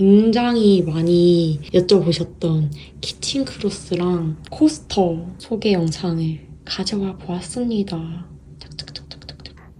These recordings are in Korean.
굉장히 많이 여쭤보셨던 키친 크로스랑 코스터 소개 영상을 가져와 보았습니다.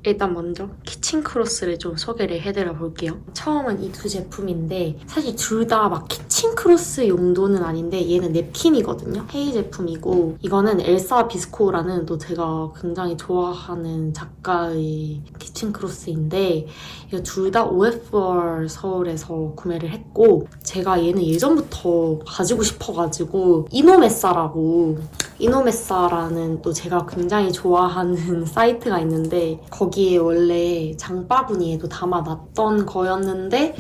일단 먼저 키친 크로스를 좀 소개를 해드려 볼게요. 처음은 이 두 제품인데 사실 둘 다 막 키친 크로스 용도는 아닌데 얘는 냅킨이거든요. 헤이 제품이고 이거는 엘사 비스코라는 또 제가 굉장히 좋아하는 작가의 키친 크로스인데 이거 둘 다 OFR 서울에서 구매를 했고 제가 얘는 예전부터 가지고 싶어가지고 이노메사라고 이노메사라는 또 제가 굉장히 좋아하는 사이트가 있는데 거기에 원래 장바구니에도 담아놨던 거였는데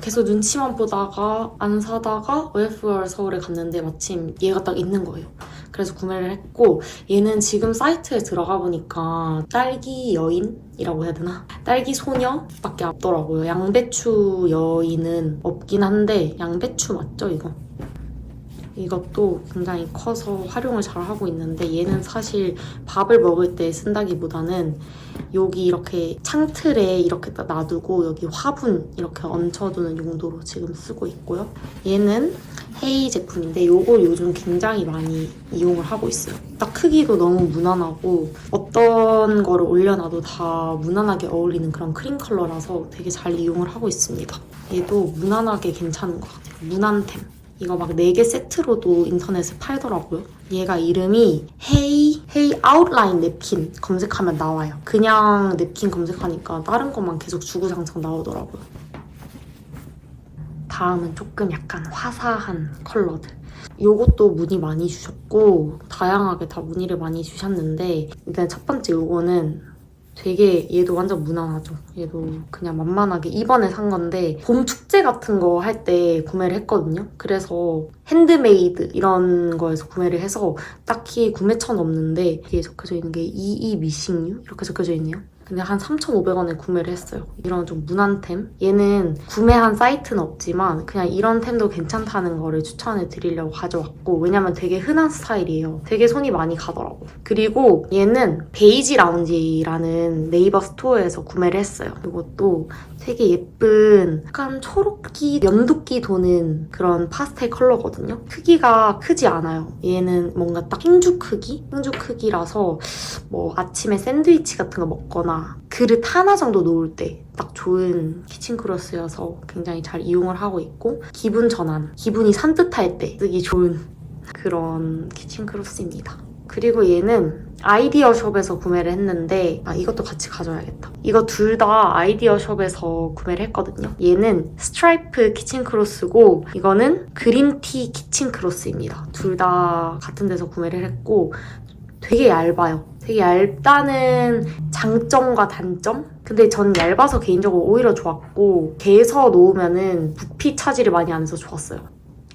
계속 눈치만 보다가 안 사다가 OFR 서울에 갔는데 마침 얘가 딱 있는 거예요. 그래서 구매를 했고 얘는 지금 사이트에 들어가 보니까 딸기 여인이라고 해야 되나? 딸기 소녀밖에 없더라고요. 양배추 여인은 없긴 한데 양배추 맞죠 이거? 이것도 굉장히 커서 활용을 잘 하고 있는데 얘는 사실 밥을 먹을 때 쓴다기보다는 여기 이렇게 창틀에 이렇게 딱 놔두고 여기 화분 이렇게 얹혀두는 용도로 지금 쓰고 있고요. 얘는 헤이 제품인데 이걸 요즘 굉장히 많이 이용을 하고 있어요. 딱 크기도 너무 무난하고 어떤 거를 올려놔도 다 무난하게 어울리는 그런 크림 컬러라서 되게 잘 이용을 하고 있습니다. 얘도 무난하게 괜찮은 것 같아요. 무난템. 이거 막 4개 세트로도 인터넷에 팔더라고요. 얘가 이름이 헤이 헤이 아웃라인 냅킨 검색하면 나와요. 그냥 냅킨 검색하니까 다른 것만 계속 주구장창 나오더라고요. 다음은 조금 약간 화사한 컬러들. 요것도 문의 많이 주셨고 다양하게 다 문의를 많이 주셨는데 일단 첫 번째 요거는 되게 얘도 완전 무난하죠. 얘도 그냥 만만하게 이번에 산 건데 봄 축제 같은 거 할 때 구매를 했거든요. 그래서 핸드메이드 이런 거에서 구매를 해서 딱히 구매처는 없는데 뒤에 적혀져 있는 게 EE 미싱유 이렇게 적혀져 있네요. 근데 한 3,500원에 구매를 했어요. 이런 좀 무난템. 얘는 구매한 사이트는 없지만 그냥 이런 템도 괜찮다는 거를 추천해 드리려고 가져왔고 왜냐면 되게 흔한 스타일이에요. 되게 손이 많이 가더라고요. 그리고 얘는 베이지 라운지라는 네이버 스토어에서 구매를 했어요. 이것도 되게 예쁜 약간 초록기, 연두기 도는 그런 파스텔 컬러거든요. 크기가 크지 않아요. 얘는 뭔가 딱 흰죽 크기? 흰죽 크기라서 뭐 아침에 샌드위치 같은 거 먹거나 그릇 하나 정도 놓을 때 딱 좋은 키친 크로스여서 굉장히 잘 이용을 하고 있고 기분 전환, 기분이 산뜻할 때 쓰기 좋은 그런 키친 크로스입니다. 그리고 얘는 아이디어 숍에서 구매를 했는데 아 이것도 같이 가져야겠다. 이거 둘 다 아이디어 숍에서 구매를 했거든요. 얘는 스트라이프 키친 크로스고 이거는 그린티 키친 크로스입니다. 둘 다 같은 데서 구매를 했고 되게 얇아요. 되게 얇다는 장점과 단점? 근데 전 얇아서 개인적으로 오히려 좋았고 개서 놓으면은 부피 차지를 많이 안 해서 좋았어요.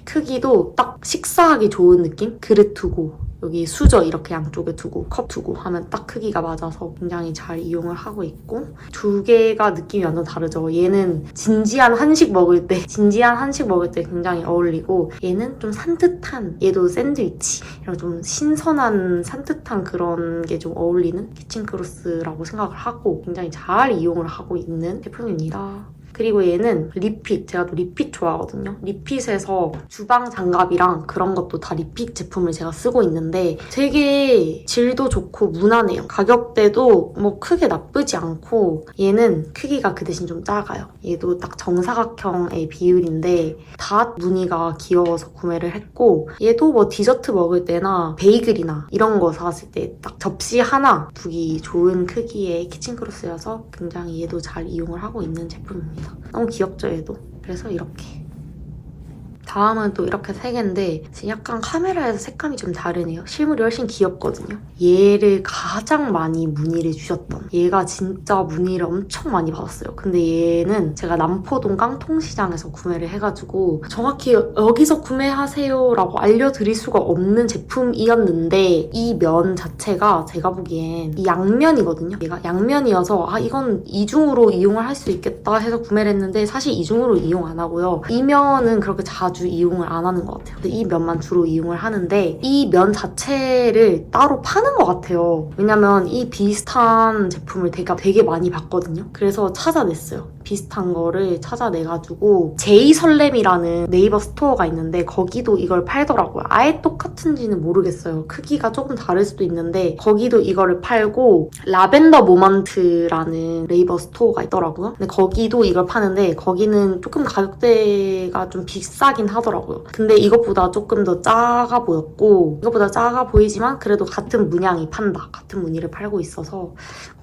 크기도 딱 식사하기 좋은 느낌? 그릇 두고 여기 수저 이렇게 양쪽에 두고 컵 두고 하면 딱 크기가 맞아서 굉장히 잘 이용을 하고 있고 두 개가 느낌이 완전 다르죠. 얘는 진지한 한식 먹을 때 진지한 한식 먹을 때 굉장히 어울리고 얘는 좀 산뜻한 얘도 샌드위치 이런 좀 신선한 산뜻한 그런 게 좀 어울리는 키친 크로스라고 생각을 하고 굉장히 잘 이용을 하고 있는 제품입니다. 그리고 얘는 리핏, 제가 또 리핏 좋아하거든요. 리핏에서 주방 장갑이랑 그런 것도 다 리핏 제품을 제가 쓰고 있는데 되게 질도 좋고 무난해요. 가격대도 뭐 크게 나쁘지 않고 얘는 크기가 그 대신 좀 작아요. 얘도 딱 정사각형의 비율인데 다 무늬가 귀여워서 구매를 했고 얘도 뭐 디저트 먹을 때나 베이글이나 이런 거 사왔을 때 딱 접시 하나 두기 좋은 크기의 키친크로스여서 굉장히 얘도 잘 이용을 하고 있는 제품입니다. 너무 귀엽죠 얘도? 그래서 이렇게 다음은 또 이렇게 세 개인데 약간 카메라에서 색감이 좀 다르네요. 실물이 훨씬 귀엽거든요. 얘를 가장 많이 문의를 주셨던 얘가 진짜 문의를 엄청 많이 받았어요. 근데 얘는 제가 남포동 깡통시장에서 구매를 해가지고 정확히 여기서 구매하세요 라고 알려드릴 수가 없는 제품이었는데 이 면 자체가 제가 보기엔 이 양면이거든요. 얘가 양면이어서 아 이건 이중으로 이용을 할 수 있겠다 해서 구매를 했는데 사실 이중으로 이용 안 하고요. 이 면은 그렇게 자주 이용을 안 하는 것 같아요. 이 면만 주로 이용을 하는데 이 면 자체를 따로 파는 것 같아요. 왜냐면 이 비슷한 제품을 되게, 되게 많이 봤거든요. 그래서 찾아냈어요. 비슷한 거를 찾아내가지고 제이 설렘이라는 네이버 스토어가 있는데 거기도 이걸 팔더라고요. 아예 똑같은지는 모르겠어요. 크기가 조금 다를 수도 있는데 거기도 이거를 팔고 라벤더 모먼트라는 네이버 스토어가 있더라고요. 근데 거기도 이걸 파는데 거기는 조금 가격대가 좀 비싸긴 하더라고요. 근데 이것보다 조금 더 작아 보였고 이것보다 작아 보이지만 그래도 같은 문양이 판다. 같은 무늬를 팔고 있어서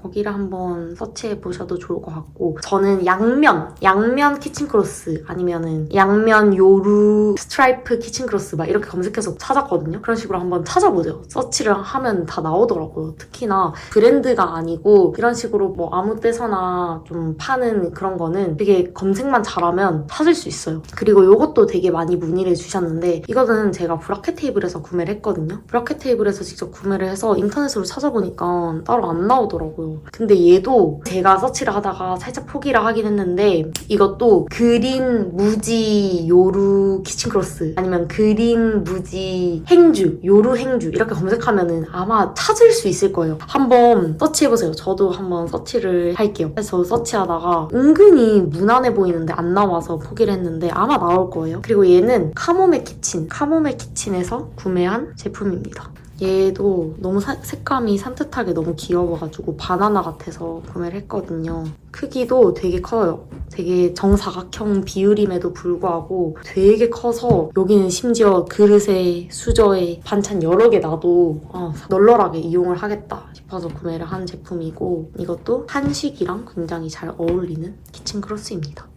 거기를 한번 서치해 보셔도 좋을 것 같고 저는 양면, 양면 키친 크로스 아니면은 양면 요루 스트라이프 키친 크로스 막 이렇게 검색해서 찾았거든요. 그런 식으로 한번 찾아보세요. 서치를 하면 다 나오더라고요. 특히나 브랜드가 아니고 이런 식으로 뭐 아무 때서나 좀 파는 그런 거는 되게 검색만 잘하면 찾을 수 있어요. 그리고 이것도 되게 많이 문의를 주셨는데 이거는 제가 브라켓 테이블에서 구매를 했거든요. 브라켓 테이블에서 직접 구매를 해서 인터넷으로 찾아보니까 따로 안 나오더라고요. 근데 얘도 제가 서치를 하다가 살짝 포기를 하긴 했는데 이것도 그린 무지 요루 키친 크로스 아니면 그린 무지 행주 요루 행주 이렇게 검색하면은 아마 찾을 수 있을 거예요. 한번 서치해보세요. 저도 한번 서치를 할게요. 그래서 저 서치하다가 은근히 무난해 보이는데 안 나와서 포기를 했는데 아마 나올 거예요. 얘는 카모메 키친 카모메 키친에서 구매한 제품입니다. 얘도 너무 사- 색감이 산뜻하게 너무 귀여워가지고 바나나 같아서 구매를 했거든요. 크기도 되게 커요. 되게 정사각형 비율임에도 불구하고 되게 커서 여기는 심지어 그릇에 수저에 반찬 여러 개 놔도 아, 널널하게 이용을 하겠다 싶어서 구매를 한 제품이고 이것도 한식이랑 굉장히 잘 어울리는 키친 크로스입니다.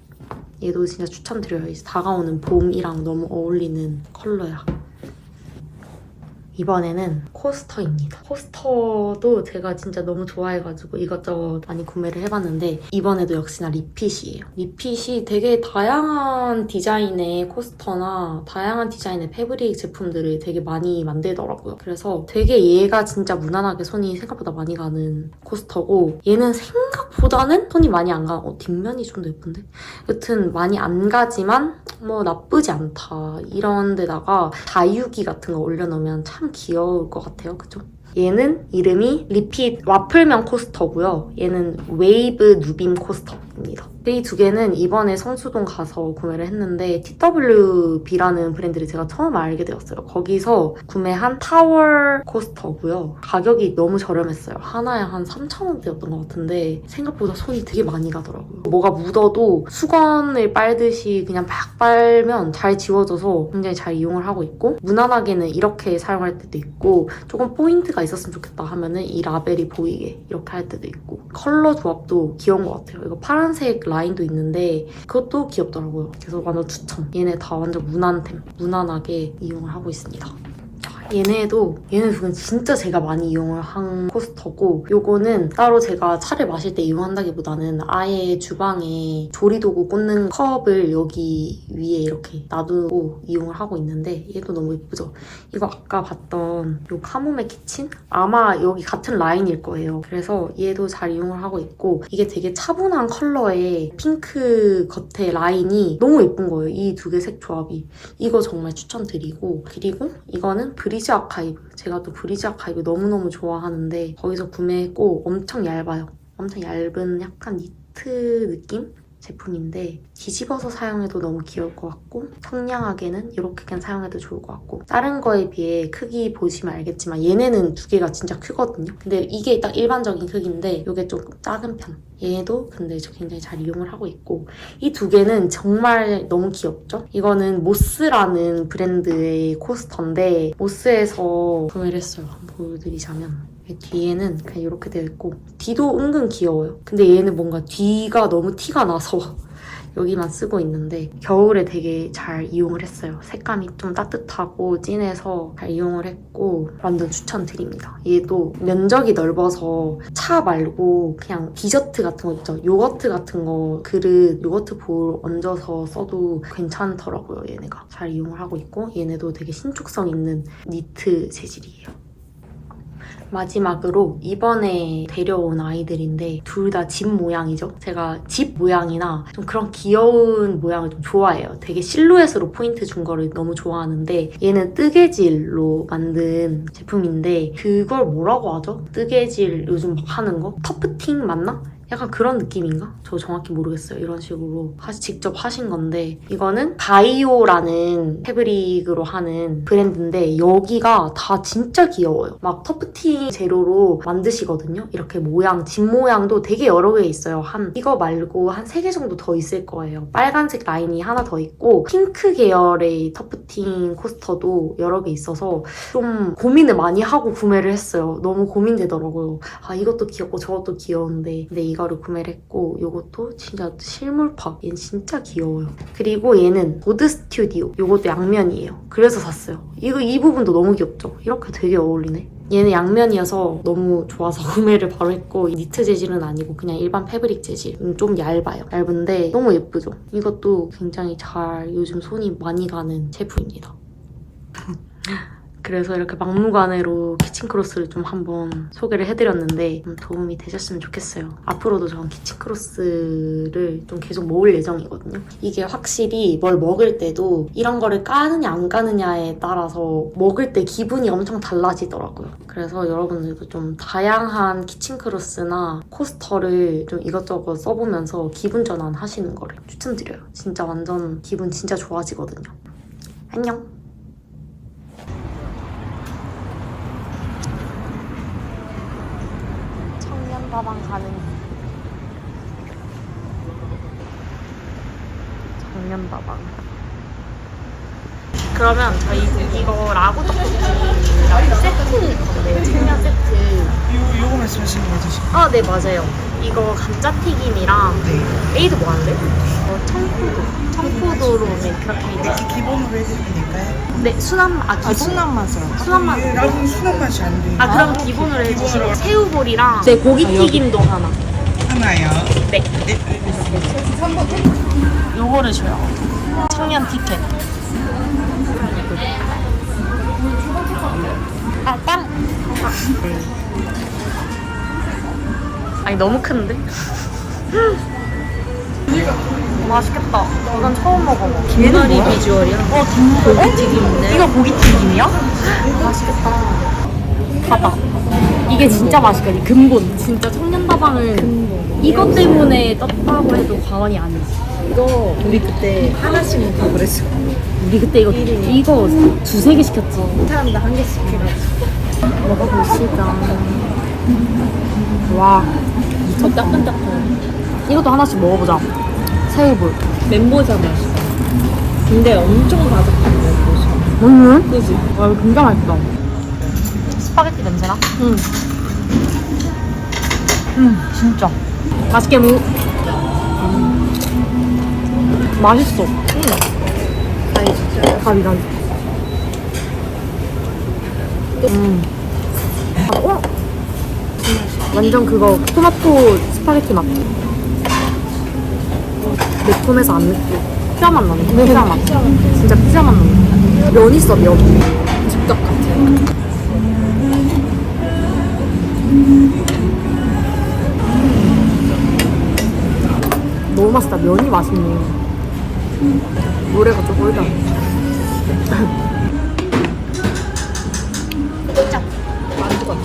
얘도 진짜 추천드려요. 다가오는 봄이랑 너무 어울리는 컬러야. 이번에는 코스터입니다. 코스터도 제가 진짜 너무 좋아해가지고 이것저것 많이 구매를 해봤는데 이번에도 역시나 리핏이에요. 리핏이 되게 다양한 디자인의 코스터나 다양한 디자인의 패브릭 제품들을 되게 많이 만들더라고요. 그래서 되게 얘가 진짜 무난하게 손이 생각보다 많이 가는 코스터고 얘는 생각보다는 손이 많이 안 가. 어, 뒷면이 좀 더 예쁜데? 여튼 많이 안 가지만 뭐 나쁘지 않다. 이런 데다가 다육이 같은 거 올려놓으면 참 귀여울 것 같아요. 그죠? 얘는 이름이 리핏 와플면 코스터고요. 얘는 웨이브 누빔 코스터 입니다. 이 두 개는 이번에 성수동 가서 구매를 했는데 TWB라는 브랜드를 제가 처음 알게 되었어요. 거기서 구매한 타월 코스터고요. 가격이 너무 저렴했어요. 하나에 한 3,000원대였던 것 같은데 생각보다 손이 되게 많이 가더라고요. 뭐가 묻어도 수건을 빨듯이 그냥 팍 빨면 잘 지워져서 굉장히 잘 이용을 하고 있고 무난하게는 이렇게 사용할 때도 있고 조금 포인트가 있었으면 좋겠다 하면은 이 라벨이 보이게 이렇게 할 때도 있고 컬러 조합도 귀여운 것 같아요. 이거 파란 색 라인도 있는데 그것도 귀엽더라고요. 그래서 완전 추천. 얘네 다 완전 무난템. 무난하게 이용을 하고 있습니다. 얘네도 얘네 두 개는 진짜 제가 많이 이용을 한 코스터고 요거는 따로 제가 차를 마실 때 이용한다기보다는 아예 주방에 조리도구 꽂는 컵을 여기 위에 이렇게 놔두고 이용을 하고 있는데 얘도 너무 예쁘죠? 이거 아까 봤던 요 카모메 키친? 아마 여기 같은 라인일 거예요. 그래서 얘도 잘 이용을 하고 있고 이게 되게 차분한 컬러의 핑크 겉에 라인이 너무 예쁜 거예요. 이 두 개 색 조합이. 이거 정말 추천드리고 그리고 이거는 브리 즈 아카이브 제가 또 브리즈 아카이브 너무너무 좋아하는데 거기서 구매했고 엄청 얇아요 엄청 얇은 약간 니트 느낌? 제품인데 뒤집어서 사용해도 너무 귀여울 것 같고 청량하게는 이렇게 그냥 사용해도 좋을 것 같고 다른 거에 비해 크기 보시면 알겠지만 얘네는 두 개가 진짜 크거든요 근데 이게 딱 일반적인 크기인데 이게 조금 작은 편 얘도 근데 저 굉장히 잘 이용을 하고 있고 이 두 개는 정말 너무 귀엽죠? 이거는 모스라는 브랜드의 코스터인데 모스에서 구매를 했어요. 한번 보여드리자면 뒤에는 그냥 이렇게 되어 있고 뒤도 은근 귀여워요. 근데 얘는 뭔가 뒤가 너무 티가 나서 여기만 쓰고 있는데 겨울에 되게 잘 이용을 했어요. 색감이 좀 따뜻하고 진해서 잘 이용을 했고 완전 추천드립니다. 얘도 면적이 넓어서 차 말고 그냥 디저트 같은 거 있죠. 요거트 같은 거 그릇 요거트 볼 얹어서 써도 괜찮더라고요. 얘네가 잘 이용을 하고 있고 얘네도 되게 신축성 있는 니트 재질이에요. 마지막으로 이번에 데려온 아이들인데 둘 다 집 모양이죠. 제가 집 모양이나 좀 그런 귀여운 모양을 좀 좋아해요. 되게 실루엣으로 포인트 준 거를 너무 좋아하는데 얘는 뜨개질로 만든 제품인데 그걸 뭐라고 하죠? 뜨개질 요즘 막 하는 거? 터프팅 맞나? 약간 그런 느낌인가? 저 정확히 모르겠어요. 이런 식으로 하- 직접 하신 건데 이거는 바이오라는 패브릭으로 하는 브랜드인데 여기가 다 진짜 귀여워요. 막 터프팅 재료로 만드시거든요. 이렇게 모양, 집 모양도 되게 여러 개 있어요. 한 이거 말고 한세개 정도 더 있을 거예요. 빨간색 라인이 하나 더 있고 핑크 계열의 터프팅 코스터도 여러 개 있어서 좀 고민을 많이 하고 구매를 했어요. 너무 고민되더라고요. 아 이것도 귀엽고 저것도 귀여운데 근데 이 거를 구매를 했고 이것도 진짜 실물파 얘는 진짜 귀여워요. 그리고 얘는 보드 스튜디오 이것도 양면이에요. 그래서 샀어요. 이거 이 부분도 너무 귀엽죠? 이렇게 되게 어울리네. 얘는 양면이어서 너무 좋아서 구매를 바로 했고 니트 재질은 아니고 그냥 일반 패브릭 재질 음, 좀 얇아요 얇은데 너무 예쁘죠 이것도 굉장히 잘 요즘 손이 많이 가는 제품입니다 그래서 이렇게 막무가내로 키친크로스를 좀 한번 소개를 해드렸는데 좀 도움이 되셨으면 좋겠어요. 앞으로도 저는 키친크로스를 좀 계속 모을 예정이거든요. 이게 확실히 뭘 먹을 때도 이런 거를 까느냐 안 까느냐에 따라서 먹을 때 기분이 엄청 달라지더라고요. 그래서 여러분들도 좀 다양한 키친크로스나 코스터를 좀 이것저것 써보면서 기분 전환 하시는 거를 추천드려요. 진짜 완전 기분 진짜 좋아지거든요. 안녕! 청년다방 가는 청년다방 그러면 저희 이거 라구 떡볶이랑 세트 건데 청년 세트 요, 요거 말씀하시는 지금? 아네 맞아요 이거 감자튀김이랑 네. 에이드 뭐 할래? 어, 청포도 청포도로 네 그렇게 이제 이렇게 기본으로 해드리면 될까요? 네 순한 아 기본? 순한 맛으로. 순한 맛. 라고 순한 맛이 안 돼요. 아 그럼 기본으로 기본으로. 새우볼이랑 네 고기 튀김도 하나 하나요. 네 네. 요거를 줘요. 청년 티켓. 아, 빵! 아. 아니, 너무 큰데? 맛있겠다. 이건 처음 먹어봐. 김말이 비주얼이야. 어, 김 고기튀김인데? 이거 고기튀김이야? 맛있겠다. 봐봐. 이게 진짜 맛있거든. 근본. 진짜 청년다방은 이것 때문에 떴다고 해도 과언이 아니지. 이거 우리 그때 하나씩 먹고 그랬어. 우리 그때 이거 이거 두세 개 시켰지. 사람도 한 개씩 해가지고. 먹어보시죠. 와, 저 따끈따끈. 이것도 하나씩 먹어보자. 새우볼. 멘보자 맛있어. 근데 엄청 바삭한 멘보자. 음, 그지? 와 이거 진짜 맛있다. 스파게티 냄새나? 응. 음, 진짜. 맛있게 먹. 음. 맛있어. 아니 진짜. 가비. 음. 아, 어? 완전 그거 토마토 스파게티 맛. 매콤해서 안 맵고 피자 맛 나네. 피자 맛. 진짜 피자 맛 나네. 면 있어 면. 즉석 같아. 너무 맛있다. 면이 맛있네. 노래가 좀 꿀다. 짜. 만두 같아.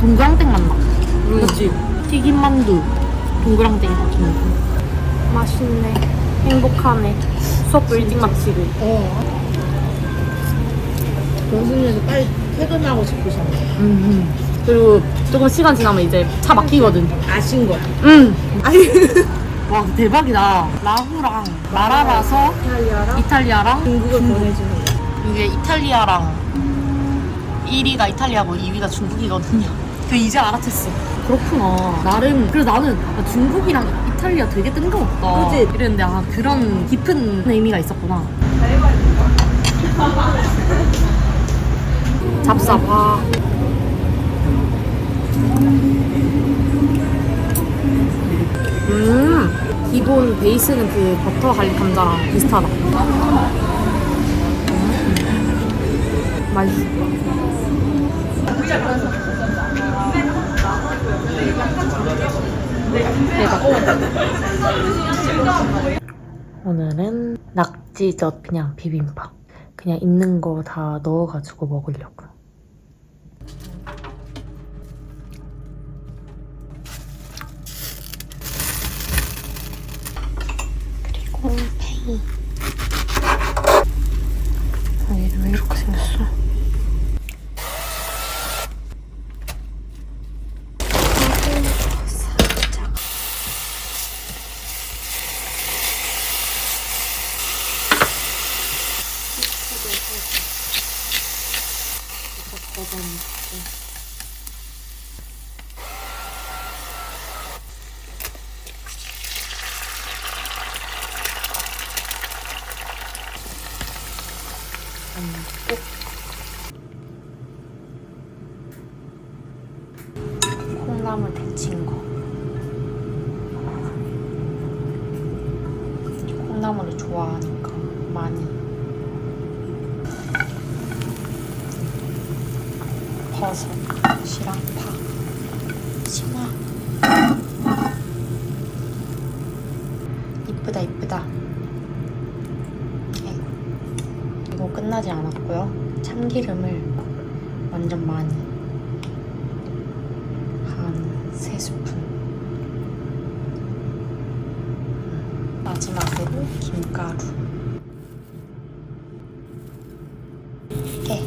동그랑땡 맛 나. 그렇지. 튀김 만두. 동그랑땡 같은 느낌. 맛있네. 행복하네. 수업도 일찍 마치고. 어. 정순이에서 빨리 퇴근하고 싶으셨네. 음. 그리고 조금 시간 지나면 이제 차 막히거든. 아신 거. 응. 와 대박이다. 라후랑 마라라서 이탈리아랑 이탈리아랑 중국을 보내주는 거. 이게 이탈리아랑 1위가 이탈리아고 2위가 중국이거든요. 그 이제 알아챘어. 그렇구나. 나름 그래서 나는 아, 중국이랑 이탈리아 되게 뜬금없다. 그치? 이랬는데 아 그런 깊은 의미가 있었구나. 잡사 봐. 음 기본 베이스는 그 버터 갈릭 감자랑 비슷하다. 맛있어. 오늘은 낙지젓 그냥 비빔밥. 그냥 있는 거 다 넣어가지고 먹으려고. 버전 있고. 음, 꼭 콩나물 데친 거. 콩나물을 좋아하니까 많이. 버섯이랑 파, 심화. 이쁘다 이쁘다. 네. 이거 끝나지 않았고요. 참기름을 완전 많이 한 세 스푼. 음. 마지막으로 김가루. 깨.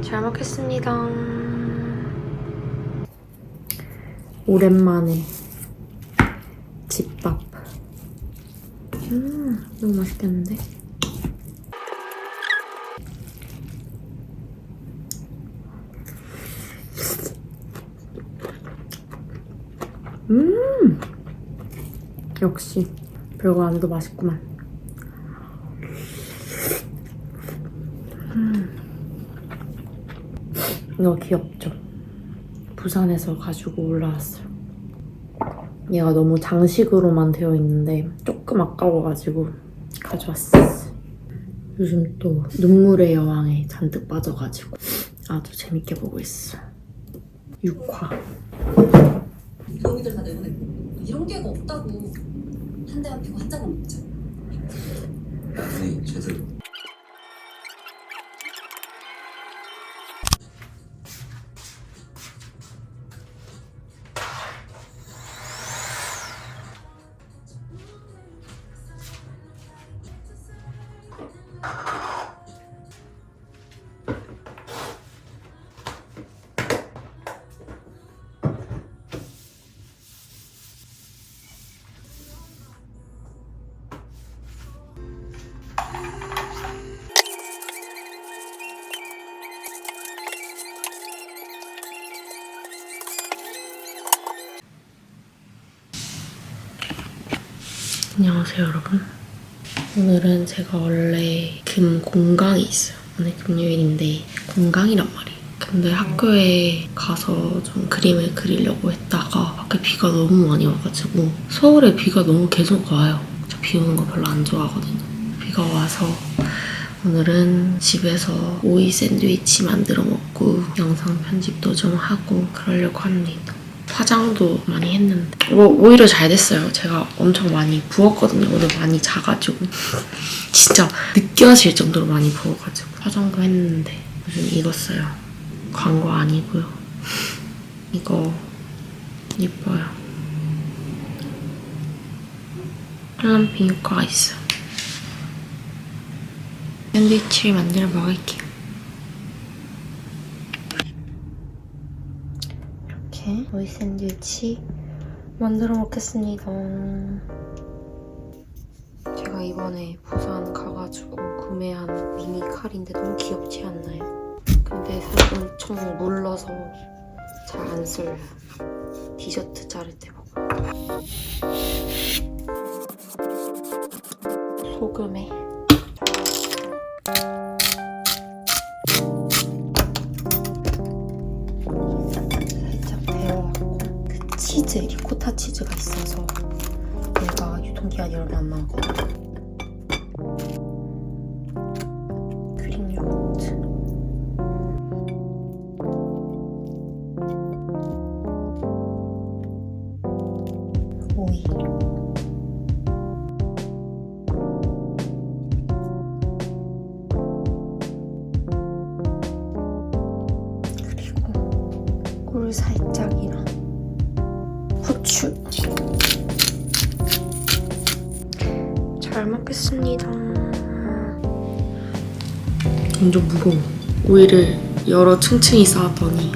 잘 먹겠습니다. 오랜만에 집밥. 음, 너무 맛있겠는데? 음! 역시 별거 안 해도 맛있구만. 이거 귀엽죠? 부산에서 가지고 올라왔어요. 얘가 너무 장식으로만 되어 있는데 조금 아까워가지고 가져왔어요. 요즘 또 눈물의 여왕에 잔뜩 빠져가지고 아주 재밌게 보고 있어. 6화. 여기들 다 내보내고 이런 게가 없다고 한 대만 피고 한 잔은 먹자 아니 제대로 안녕하세요 여러분. 오늘은 제가 원래 금 공강이 있어요. 오늘 금요일인데 공강이란 말이에요. 근데 학교에 가서 좀 그림을 그리려고 했다가 밖에 비가 너무 많이 와가지고 서울에 비가 너무 계속 와요. 저 비 오는 거 별로 안 좋아하거든요. 비가 와서 오늘은 집에서 오이 샌드위치 만들어 먹고 영상 편집도 좀 하고 그러려고 합니다. 화장도 많이 했는데 뭐 오히려 잘 됐어요. 제가 엄청 많이 부었거든요. 오늘 많이 자가지고 진짜 느껴질 정도로 많이 부어가지고 화장도 했는데 요즘 써요. 광고 아니고요. 이거 예뻐요. 팔람핑 효과가 있어요. 샌드위치를 만들어 먹을게요. 이렇게 오이 샌드위치 만들어 먹겠습니다. 제가 이번에 부산 가가지고 구매한 미니 칼인데 너무 귀엽지 않나요? 근데 사실 엄청 물러서 잘 안 쓸려요. 디저트 자를 때 먹어요. 소금에 무거워. 오이를 여러 층층이 쌓았더니.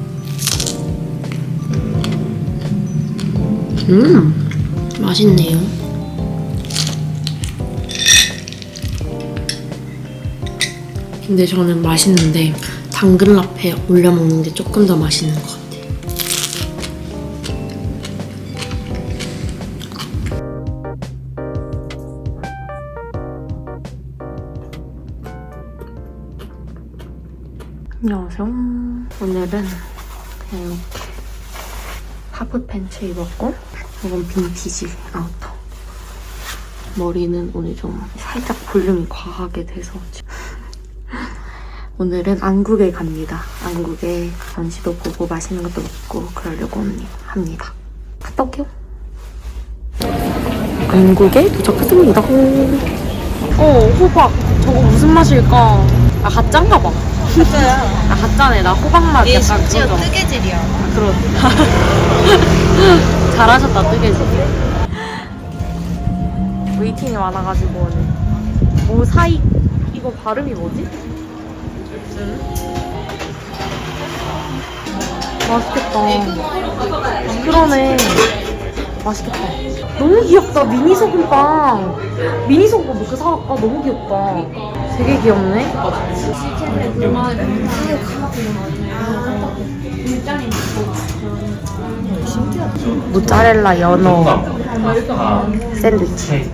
음 맛있네요. 근데 저는 맛있는데 당근 라페 올려 먹는 게 조금 더 맛있는 것 같아요. 오늘은 그냥 이렇게 하프 팬츠 입었고 이건 빈티지 아우터. 머리는 오늘 좀 살짝 볼륨이 과하게 돼서 오늘은 안국에 갑니다. 안국에 전시도 보고 맛있는 것도 먹고 그러려고 합니- 합니다. 갔다 올게요. 안국에 도착했습니다. 어, 호박. 저거 무슨 맛일까? 아, 가짠가 봐. 진짜야. 아, 가짜네. 나 호박맛 얘 약간 심지어 그거죠. 뜨개질이야. 그런. 잘하셨다, 뜨개질. 웨이팅이 많아가지고 오늘. 오, 사이. 이거 발음이 뭐지? 맛있겠다. 그러네. 맛있겠다. 너무 귀엽다. 미니 소금빵. 미니 소금 몇개 사갈까? 너무 귀엽다. 되게 귀엽네. 모짜렐라 연어 샌드위치.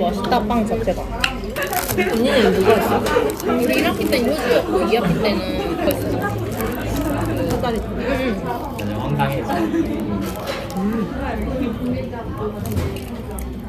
맛있다 빵 자체가. 언니는 누가 했어? 우리 1학기 때는 효주였고 2학기 때는 벌써. 응.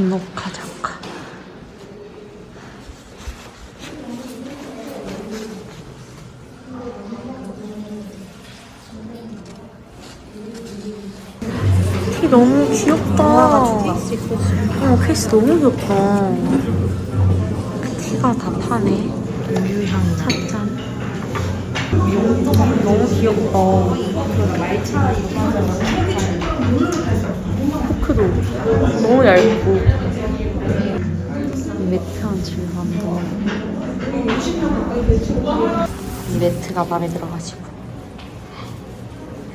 이모카 작가. 티 너무 귀엽다. 어, 케이스 너무 귀엽다. 그 티가 다 파네. 유유향 찻잔. 너무 귀엽다. 포크도 너무 얇고. 이 매트한 질감도. 이 매트가 마음에 들어가지고.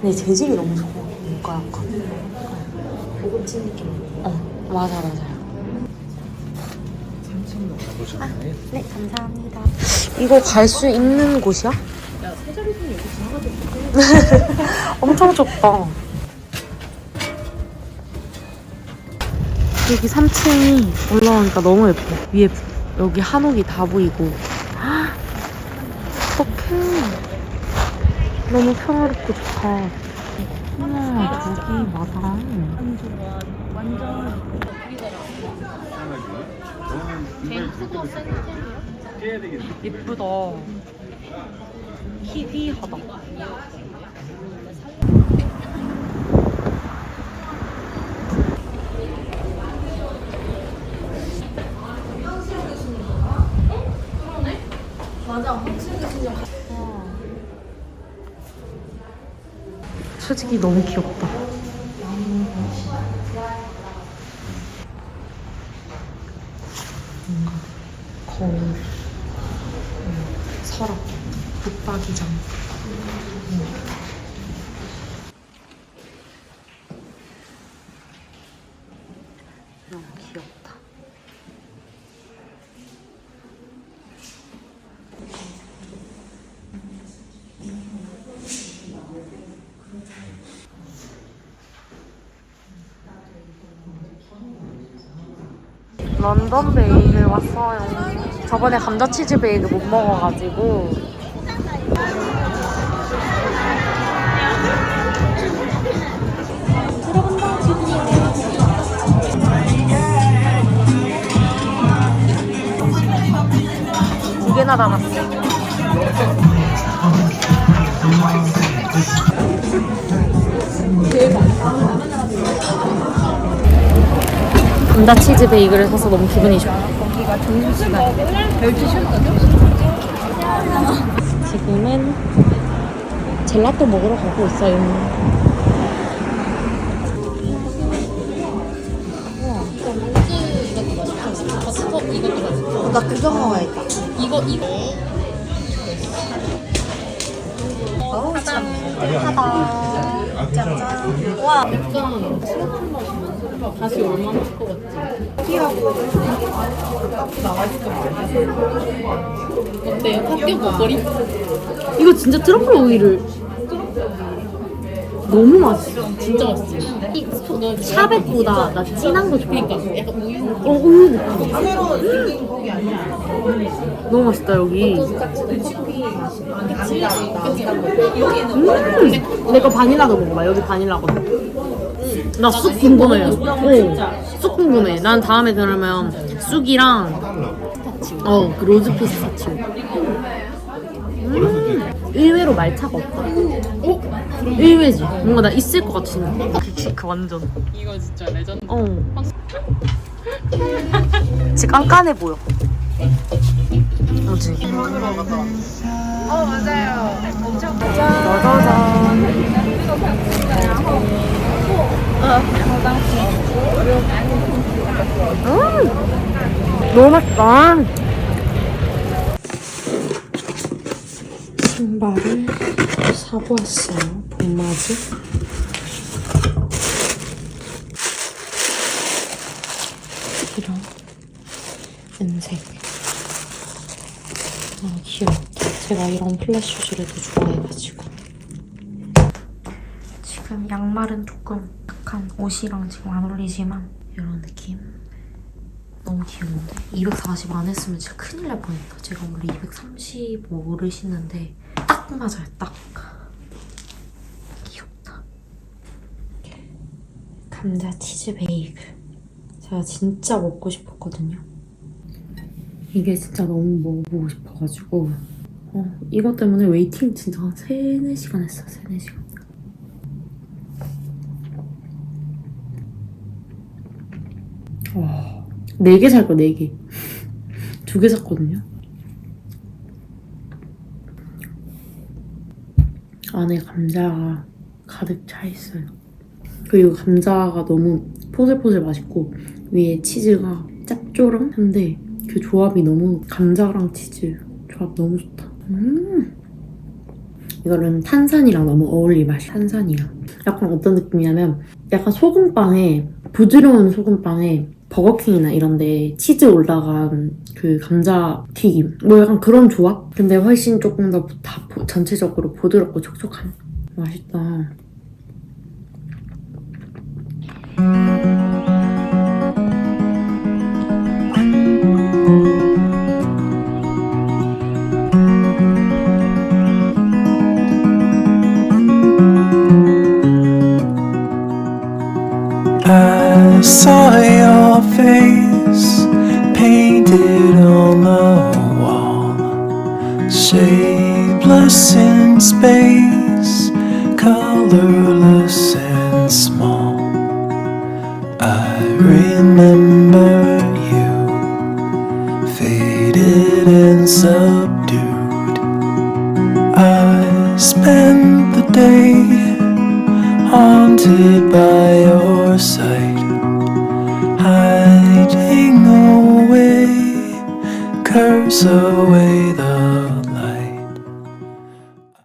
근데 재질이 너무 좋아. 뭔가 약간. 고급진 느낌. 어, 맞아, 맞아요. 아, 네, 감사합니다. 이거 갈 수 있는 곳이야? 엄청 좁다. 여기 3층이 올라오니까 너무 예뻐. 위에 여기 한옥이 다 보이고. 어떡해. 너무 평화롭고 좋다. 우와, 저기 마당. 예쁘다. 희귀하다. 솔직히 너무 귀엽다. 뭔가 거울, 음, 서랍, 붙박이장. 음. 너무 귀엽다. 런던 베이글 왔어요. 저번에 감자 치즈 베이글 못 먹어가지고. 두 개나 담았어. 감자 치즈 베이글을 사서 너무 기분이 좋아. 거기가 점심시간인데 12시였거든? 지금은 젤라또 먹으러 가고 있어요. 나 그거 먹어야겠다. 이거, 이거. 약간 트러플 마시면서 다시 얼마나 할것 같지? 어때요? 합격 먹거리? 이거 진짜 트러플 오일을 너무 맛있어. 진짜 맛있지? 이너 샤벳보다 나 진한 거 좋아. 그러니까 약간 우유 어, 우유 느낌. 너무 맛있다 여기. 음, 내거 바닐라도 먹어봐. 여기 바닐라거든. 나 쑥 궁금해. 어, 쑥 궁금해. 난 다음에 그러면 쑥이랑 어, 그 로즈 피스타치오. 음, 의외로 말차가 없다. 어? 의외지. 뭔가 나 있을 것 같은. 그 완전. 이거 진짜 레전드 어. 진짜 깐깐해 보여. 그렇지. 어, 맞아요. 짜자잔. 음, 너무 맛있다. 신발을 사고 왔어요. 봄맞이. 이런 은색 너무 귀엽다 제가 이런 플래시 슈즈를 더 좋아해가지고 지금 양말은 조금 약간 옷이랑 지금 안 어울리지만 이런 느낌 너무 귀여운데 240 안 했으면 진짜 큰일 날 뻔했다 제가 원래 235를 신는데 딱 맞아요 딱 귀엽다 감자 치즈 베이글 제가 진짜 먹고 싶었거든요. 이게 진짜 너무 먹어보고 싶어가지고 어, 이것 때문에 웨이팅 진짜 한 3, 4시간 했어요. 3, 4시간. 와, 4개 살 거, 4개. 두 개 샀거든요. 안에 감자가 가득 차 있어요. 그리고 감자가 너무 포슬포슬 맛있고 위에 치즈가 짭조름한데 그 조합이 너무 감자랑 치즈 조합 너무 좋다. 음. 이거는 탄산이랑 너무 어울릴 맛이 탄산이랑 약간 어떤 느낌이냐면 약간 소금빵에 부드러운 소금빵에 버거킹이나 이런데 치즈 올라간 그 감자 튀김 뭐 약간 그런 조합? 근데 훨씬 조금 더 다 전체적으로 부드럽고 촉촉한 맛있다.